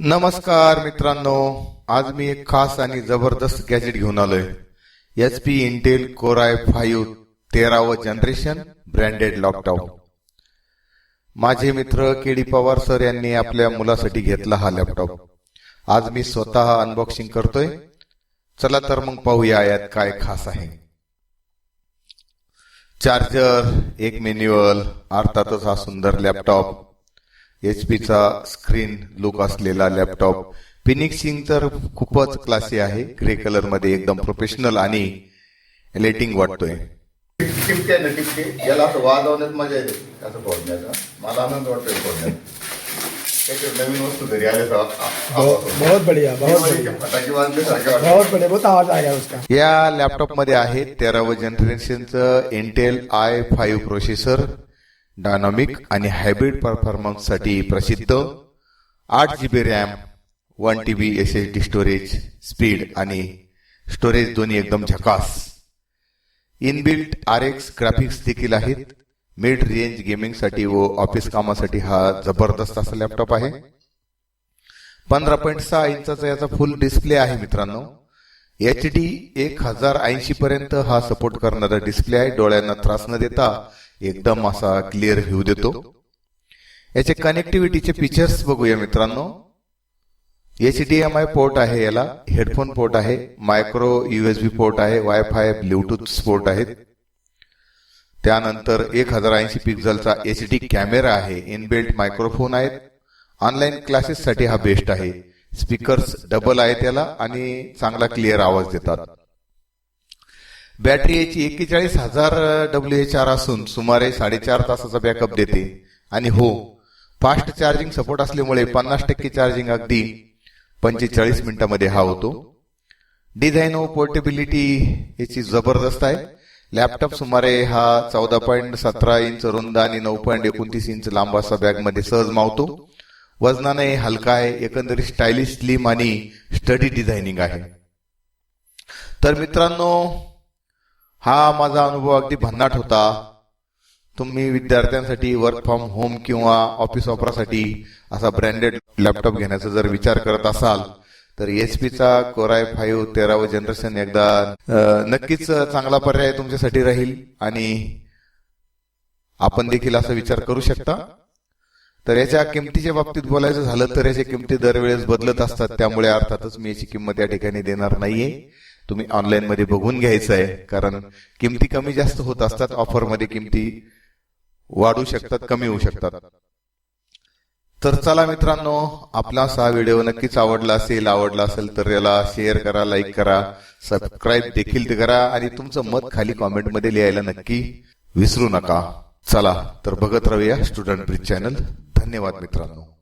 नमस्कार मित्रांनो आज मी एक खास आणि जबरदस्त गॅजेट घेऊन आलोय. H P Intel core i five तेरावं generation branded laptop माझे मित्र केडी पवार सर यांनी आपल्या मुलासाठी घेतला हा लॅपटॉप आज मी स्वतः अनबॉक्सिंग करतोय. चला तर मग पाहूया यात काय खास आहे. चार्जर एक मॅन्युअल अर्थातच हा सुंदर लॅपटॉप एच चा स्क्रीन लुक असलेला लॅपटॉप. फिनिशिंग तर खूपच क्लासी आहे. ग्रे कलरमध्ये एकदम प्रोफेशनल आणि लेटिंग वाटतोय. टिपके ना टिपके. याला असं वाजवण्यात मजा येते. असं फोडण्याचा. मला आनंद वाटतोय फोडण्यात. काहीतरी नवीन वस्तू घरी आले तर बहुत बहुत बढ़िया बहुत बढ़िया. फटाके वाजल्यासारखे वाटतं. बहुत बढ़िया बहुत आवाज आ गया उसका. या लॅपटॉपमध्ये आहे तेरावं जनरेशनचं Intel i five processor dynamic आणि हायब्रिड परफॉर्मन्ससाठी प्रसिद्ध आठ G B RAM one T B S S D storage speed आणि स्टोरेज दोन्ही एकदम झकास. इनबिल्ट आर एक्स ग्राफिक्स देखील आहेत. मिड रेंज गेमिंगसाठी व ऑफिस कामासाठी हा जबरदस्त असा लॅपटॉप आहे. पंधरा पॉईंट सहा इंचाचा याचा फुल डिस्प्ले आहे मित्रांनो. एच डी एक हजार ऐंशी पर्यंत हा सपोर्ट करणारा डिस्प्ले आहे. डोळ्यांना त्रास न देता एकदम असा क्लिअर व्ह्यू देतो. याचे कनेक्टिव्हिटीचे फीचर्स बघूया मित्रांनो. H D M I port आहे याला हेडफोन पोर्ट आहे मायक्रो युएसबी पोर्ट आहे वायफाय ब्ल्यूटूथ पोर्ट आहेत. त्यानंतर एक हजार ऐंशी पिक्झलचा एच डी कॅमेरा आहे इनबिल्ट मायक्रोफोन आहेत. ऑनलाईन क्लासेससाठी हा बेस्ट आहे. स्पीकर्स डबल आहेत त्याला आणि चांगला क्लिअर आवाज देतात. बॅटरी याची एक्केचाळीस हजार डब्ल्यू एच आर असून सुमारे साडेचार तासाचा बॅकअप देते. आणि हो फास्ट चार्जिंग सपोर्ट असल्यामुळे पन्नास टक्के चार्जिंग अगदी पंचेचाळीस मिनिटांमध्ये हा होतो. डिझाईन व पोर्टेबिलिटी याची जबरदस्त आहे. लॅपटॉप सुमारे हा चौदा पॉईंट सतरा इंच रुंद आणि नऊ पॉईंट एकोणतीस इंच लांब असा बॅगमध्ये सहज मावतो. वजनाने हलका आहे एकंदरीत स्टायलिश स्लिम आणि स्टडी डिझायनिंग आहे. तर मित्रांनो हा माझा अनुभव अगदी भन्नाट होता. तुम्ही विद्यार्थ्यांसाठी वर्क फ्रॉम होम किंवा ऑफिस वापरासाठी असा ब्रँडेड लॅपटॉप घेण्याचा जर विचार करत असाल तर एच चा कोराय फाईव्ह तेरावं जनरेशन एकदा नक्कीच चांगला पर्याय तुमच्यासाठी राहील आणि आपण देखील असा विचार करू शकता. तर याच्या किमतीच्या बाबतीत बोलायचं झालं तर याच्या किमती दरवेळेस बदलत असतात. त्यामुळे अर्थातच मी याची किंमत या ठिकाणी देणार नाहीये. तुम्ही ऑनलाईन मध्ये बघून घ्यायचं आहे कारण किमती कमी जास्त होत असतात ऑफरमध्ये किमती वाढू शकतात कमी होऊ शकतात. तर चला मित्रांनो आपला हा व्हिडिओ नक्कीच आवडला असेल आवडला असेल तर याला शेअर करा लाईक करा सबस्क्राईब देखील करा आणि तुमचं मत खाली कॉमेंटमध्ये लिहायला नक्की विसरू नका. चला तर बघत राहूया स्टुडंट ब्रिज चॅनल धन्यवाद मित्रांनो.